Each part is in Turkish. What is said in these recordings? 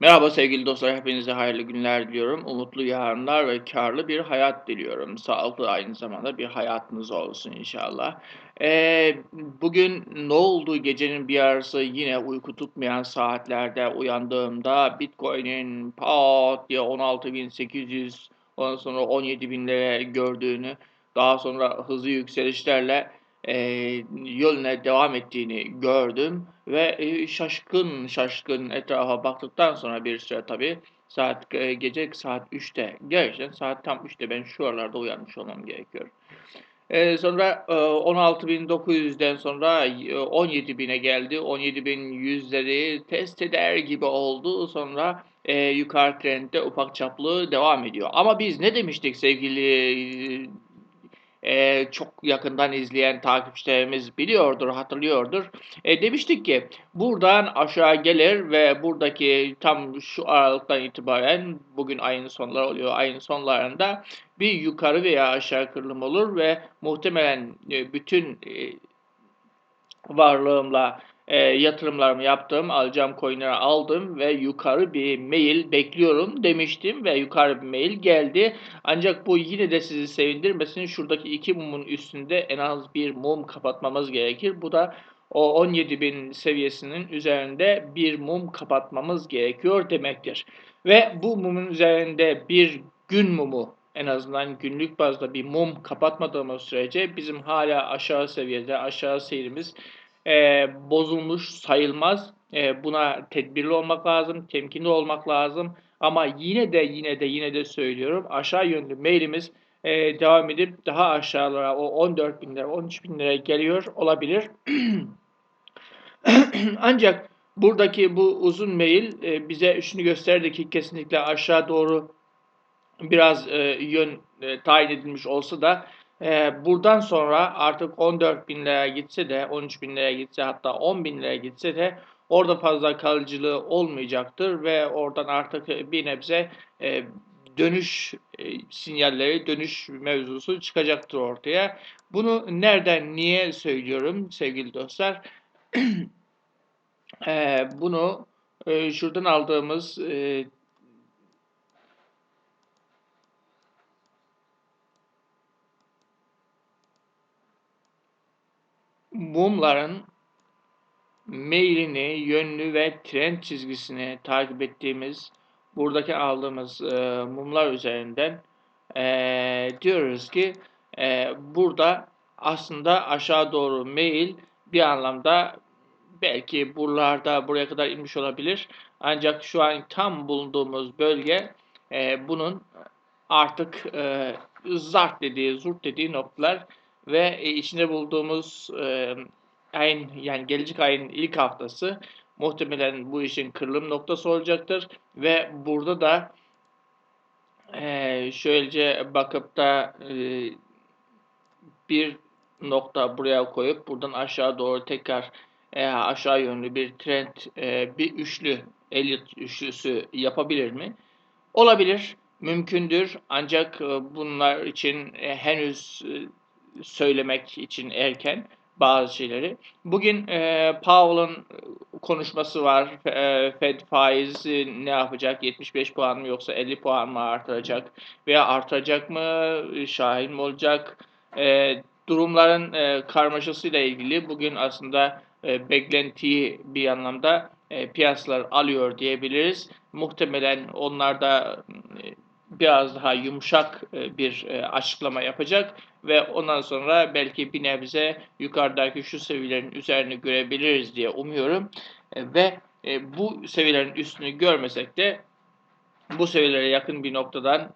Merhaba sevgili dostlar, hepinize hayırlı günler diliyorum. Umutlu yarınlar ve karlı bir hayat diliyorum. Sağlıklı aynı zamanda bir hayatınız olsun inşallah. Eee, bugün ne oldu gecenin bir yarısı yine uyku tutmayan saatlerde uyandığımda Bitcoin'in pat diye 16.800 ondan sonra 17.000'lere gördüğünü daha sonra hızlı yükselişlerle eee, yoluna devam ettiğini gördüm ve eee, şaşkın şaşkın etrafa baktıktan sonra bir süre tabii saat eee, gece saat 3'te gerçekten saat tam 3'te ben şu aralarda uyanmış olmam gerekiyor. Eee, sonra eee, 16.900'den sonra eee, 17.000'e geldi. 17.100'leri test eder gibi oldu. Sonra eee, yukarı trendde ufak çaplı devam ediyor. Ama biz ne demiştik sevgili Eee, çok yakından izleyen takipçilerimiz biliyordur, hatırlıyordur. Eee, demiştik ki buradan aşağı gelir ve buradaki tam şu aralıktan itibaren bugün ayın sonları oluyor. Ayın sonlarında bir yukarı veya aşağı kırılım olur ve muhtemelen e, bütün e, varlığımla e, yatırımlarımı yaptım, alacağım coin'leri aldım ve yukarı bir mail bekliyorum demiştim ve yukarı bir mail geldi. Ancak bu yine de sizi sevindirmesin. Şuradaki iki mumun üstünde en az bir mum kapatmamız gerekir. Bu da o 17.000 seviyesinin üzerinde bir mum kapatmamız gerekiyor demektir. Ve bu mumun üzerinde bir gün mumu en azından günlük bazda bir mum kapatmadığımız sürece bizim hala aşağı seviyede aşağı seyrimiz e, bozulmuş sayılmaz. E, buna tedbirli olmak lazım, temkinli olmak lazım. Ama yine de yine de yine de söylüyorum aşağı yönlü mailimiz e, devam edip daha aşağılara o 14 bin lira 13 bin lira geliyor olabilir. Ancak buradaki bu uzun mail e, bize şunu gösterdi ki kesinlikle aşağı doğru biraz e, yön e, tayin edilmiş olsa da e, buradan sonra artık 14 bin liraya gitse de 13 bin liraya gitse hatta 10 bin liraya gitse de orada fazla kalıcılığı olmayacaktır ve oradan artık bir nebze e, dönüş e, sinyalleri, dönüş mevzusu çıkacaktır ortaya. Bunu nereden, niye söylüyorum sevgili dostlar? e, bunu e, şuradan aldığımız e, mumların meylini, yönünü ve trend çizgisini takip ettiğimiz buradaki aldığımız e, mumlar üzerinden e, diyoruz ki e, burada aslında aşağı doğru meyil bir anlamda belki buralarda buraya kadar inmiş olabilir. Ancak şu an tam bulunduğumuz bölge e, bunun artık e, zart dediği, zurt dediği noktalar ve e, içinde bulduğumuz e, ayın yani gelecek ayın ilk haftası muhtemelen bu işin kırılım noktası olacaktır ve burada da şöylece bakıp da bir nokta buraya koyup buradan aşağı doğru tekrar aşağı yönlü bir trend bir üçlü Elliot üçlüsü yapabilir mi? Olabilir, mümkündür ancak bunlar için henüz söylemek için erken bazı şeyleri. Bugün e, Powell'ın konuşması var. E, Fed faizi ne yapacak? 75 puan mı yoksa 50 puan mı artıracak? Veya artıracak mı? Şahin mi olacak? E, durumların e, karmaşasıyla ilgili bugün aslında e, beklentiyi bir anlamda e, piyasalar alıyor diyebiliriz. Muhtemelen onlar da e, biraz daha yumuşak e, bir e, açıklama yapacak ve ondan sonra belki bir nebze yukarıdaki şu seviyelerin üzerini görebiliriz diye umuyorum. E, ve bu seviyelerin üstünü görmesek de bu seviyelere yakın bir noktadan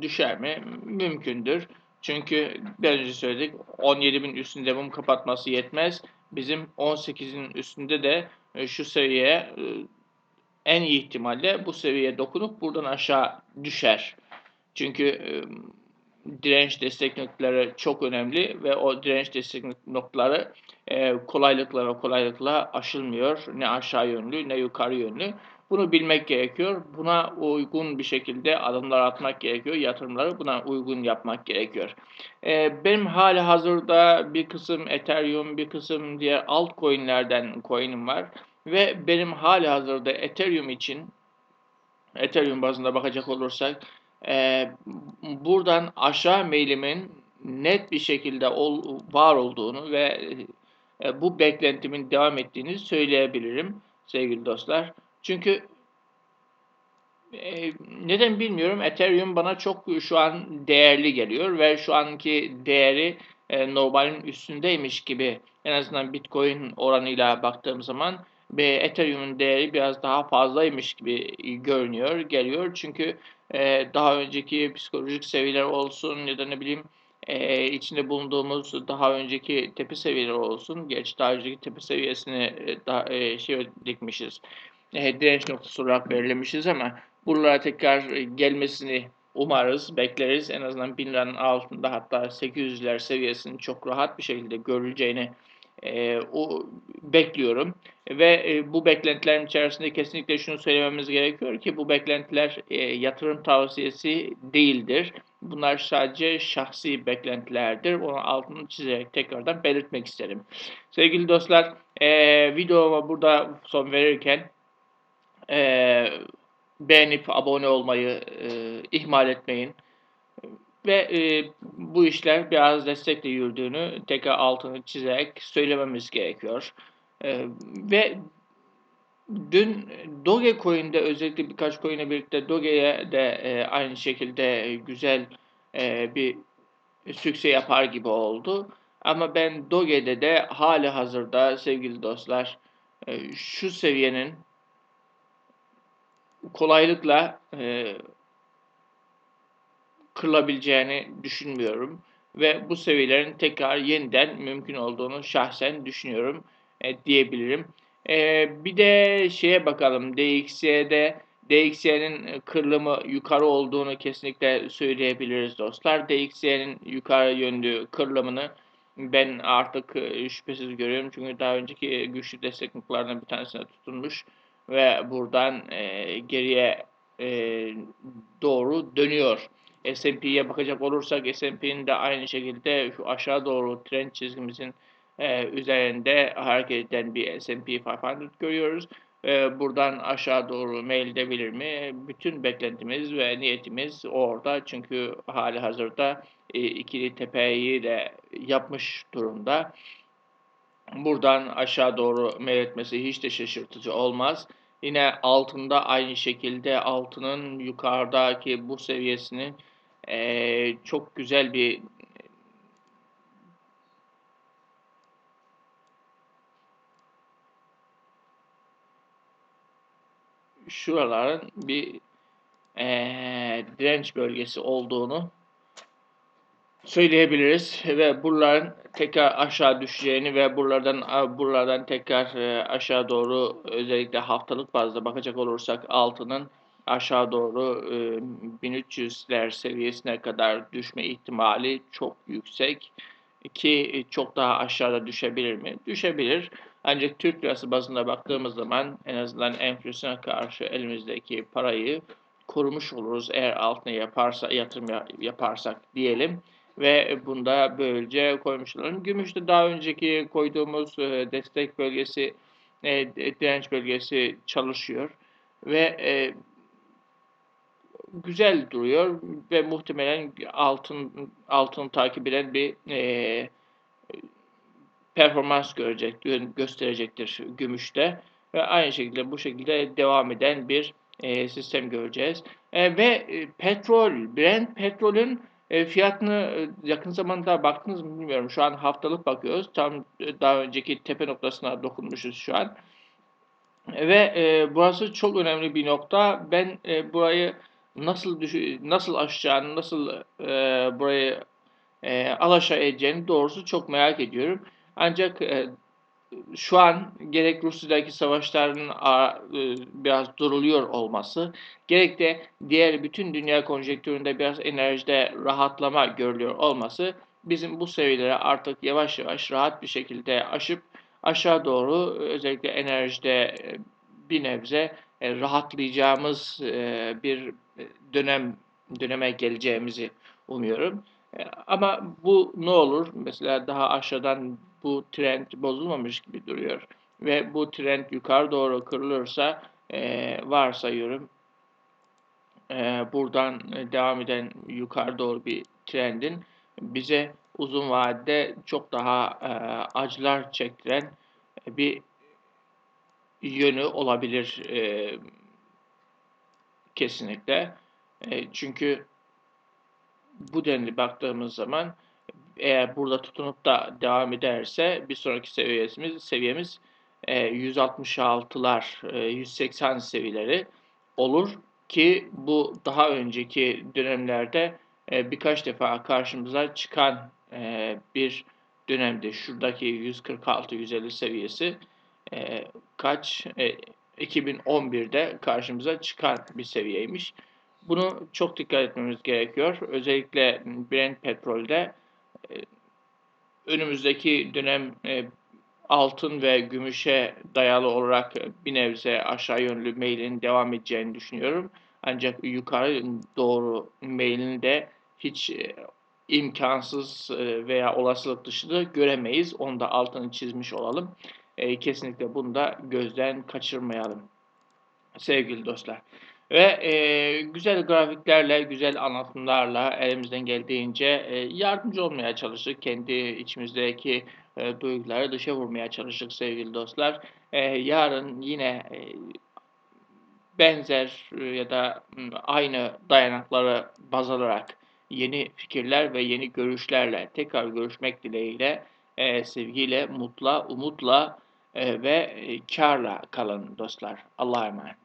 düşer mi? Mümkündür. Çünkü biraz önce söyledik 17.000 üstünde mum kapatması yetmez. Bizim 18'in üstünde de şu seviyeye en iyi ihtimalle bu seviyeye dokunup buradan aşağı düşer. Çünkü e, direnç destek noktaları çok önemli ve o direnç destek noktaları e, kolaylıkla ve kolaylıkla aşılmıyor. Ne aşağı yönlü ne yukarı yönlü. Bunu bilmek gerekiyor. Buna uygun bir şekilde adımlar atmak gerekiyor. Yatırımları buna uygun yapmak gerekiyor. Ee, benim hali hazırda bir kısım Ethereum, bir kısım diğer altcoin'lerden coin'im var. Ve benim hali hazırda Ethereum için Ethereum bazında bakacak olursak e, buradan aşağı meylimin net bir şekilde ol, var olduğunu ve e, bu beklentimin devam ettiğini söyleyebilirim sevgili dostlar. Çünkü e, neden bilmiyorum Ethereum bana çok şu an değerli geliyor ve şu anki değeri e, normalin üstündeymiş gibi en azından Bitcoin oranıyla baktığım zaman Ethereum'un değeri biraz daha fazlaymış gibi görünüyor, geliyor. Çünkü e, daha önceki psikolojik seviyeler olsun ya da ne bileyim e, içinde bulunduğumuz daha önceki tepe seviyeleri olsun. Geç daha önceki tepe seviyesini e, daha e, şey dikmişiz. E, direnç noktası olarak belirlemişiz ama buralara tekrar gelmesini umarız, bekleriz. En azından 1000 liranın altında hatta 800'ler seviyesinin çok rahat bir şekilde görüleceğini e, o bekliyorum ve e, bu beklentilerin içerisinde kesinlikle şunu söylememiz gerekiyor ki bu beklentiler e, yatırım tavsiyesi değildir. Bunlar sadece şahsi beklentilerdir. Onun altını çizerek tekrardan belirtmek isterim. Sevgili dostlar, e, videoma burada son verirken e, beğenip abone olmayı e, ihmal etmeyin. Ve e, bu işler biraz destekle yürüdüğünü tekrar altını çizerek söylememiz gerekiyor. E, ve dün Dogecoin'de özellikle birkaç coin'e birlikte Doge'ye de e, aynı şekilde güzel e, bir sükse yapar gibi oldu. Ama ben Doge'de de hali hazırda sevgili dostlar e, şu seviyenin kolaylıkla e, kırılabileceğini düşünmüyorum. Ve bu seviyelerin tekrar yeniden mümkün olduğunu şahsen düşünüyorum e, diyebilirim. E, bir de şeye bakalım DXY'de DXY'nin kırılımı yukarı olduğunu kesinlikle söyleyebiliriz dostlar. DXY'nin yukarı yönlü kırılımını ben artık e, şüphesiz görüyorum. Çünkü daha önceki güçlü destek noktalarından bir tanesine tutunmuş ve buradan e, geriye e, doğru dönüyor. S&P'ye bakacak olursak S&P'nin de aynı şekilde şu aşağı doğru trend çizgimizin e, üzerinde hareket eden bir S&P 500 görüyoruz. E, buradan aşağı doğru meyledebilir mi? Bütün beklentimiz ve niyetimiz orada. Çünkü hali hazırda e, ikili tepeyi de yapmış durumda. Buradan aşağı doğru meyletmesi hiç de şaşırtıcı olmaz. Yine altında aynı şekilde altının yukarıdaki bu seviyesinin e, çok güzel bir şuraların bir e, direnç bölgesi olduğunu söyleyebiliriz ve buraların tekrar aşağı düşeceğini ve buralardan buralardan tekrar aşağı doğru özellikle haftalık bazda bakacak olursak altının aşağı doğru e, 1300'ler seviyesine kadar düşme ihtimali çok yüksek ki çok daha aşağıda düşebilir mi? Düşebilir. Ancak Türk lirası bazında baktığımız zaman en azından enflasyona karşı elimizdeki parayı korumuş oluruz eğer altına yaparsa yatırım yaparsak diyelim ve bunda böylece koymuş oluruz. Gümüşte daha önceki koyduğumuz e, destek bölgesi e, direnç bölgesi çalışıyor ve e, güzel duruyor ve muhtemelen altın altın takip eden bir e, performans görecek, gösterecektir gümüşte ve aynı şekilde bu şekilde devam eden bir e, sistem göreceğiz. E, ve e, petrol, Brent petrolün e, fiyatını e, yakın zamanda baktınız mı bilmiyorum. Şu an haftalık bakıyoruz. Tam e, daha önceki tepe noktasına dokunmuşuz şu an. Ve e, burası çok önemli bir nokta. Ben e, burayı nasıl düş nasıl aşacağını, nasıl e, burayı e, alaşağı edeceğini doğrusu çok merak ediyorum. Ancak e, şu an gerek Rusya'daki savaşların e, biraz duruluyor olması, gerek de diğer bütün dünya konjektüründe biraz enerjide rahatlama görülüyor olması bizim bu seviyeleri artık yavaş yavaş rahat bir şekilde aşıp aşağı doğru özellikle enerjide e, bir nebze e, rahatlayacağımız bir dönem döneme geleceğimizi umuyorum. Ama bu ne olur? Mesela daha aşağıdan bu trend bozulmamış gibi duruyor. Ve bu trend yukarı doğru kırılırsa e, varsayıyorum e, buradan e, devam eden yukarı doğru bir trendin bize uzun vadede çok daha e, acılar çektiren bir yönü olabilir e, kesinlikle. E, çünkü bu denli baktığımız zaman eğer burada tutunup da devam ederse bir sonraki seviyemiz seviyemiz e, 166'lar, e, 180 seviyeleri olur ki bu daha önceki dönemlerde e, birkaç defa karşımıza çıkan e, bir dönemde şuradaki 146-150 seviyesi e, kaç e, 2011'de karşımıza çıkan bir seviyeymiş. Bunu çok dikkat etmemiz gerekiyor. Özellikle Brent petrolde e, önümüzdeki dönem e, altın ve gümüşe dayalı olarak bir nebze aşağı yönlü meylin devam edeceğini düşünüyorum. Ancak yukarı doğru meylini de hiç e, imkansız e, veya olasılık dışında göremeyiz. Onu da altını çizmiş olalım. E, kesinlikle bunu da gözden kaçırmayalım sevgili dostlar. Ve e, güzel grafiklerle, güzel anlatımlarla elimizden geldiğince e, yardımcı olmaya çalıştık. Kendi içimizdeki e, duyguları dışa vurmaya çalıştık sevgili dostlar. E, yarın yine e, benzer e, ya da aynı dayanakları baz alarak yeni fikirler ve yeni görüşlerle tekrar görüşmek dileğiyle e, sevgiyle, mutla, umutla ve karla kalın dostlar. Allah'a emanet.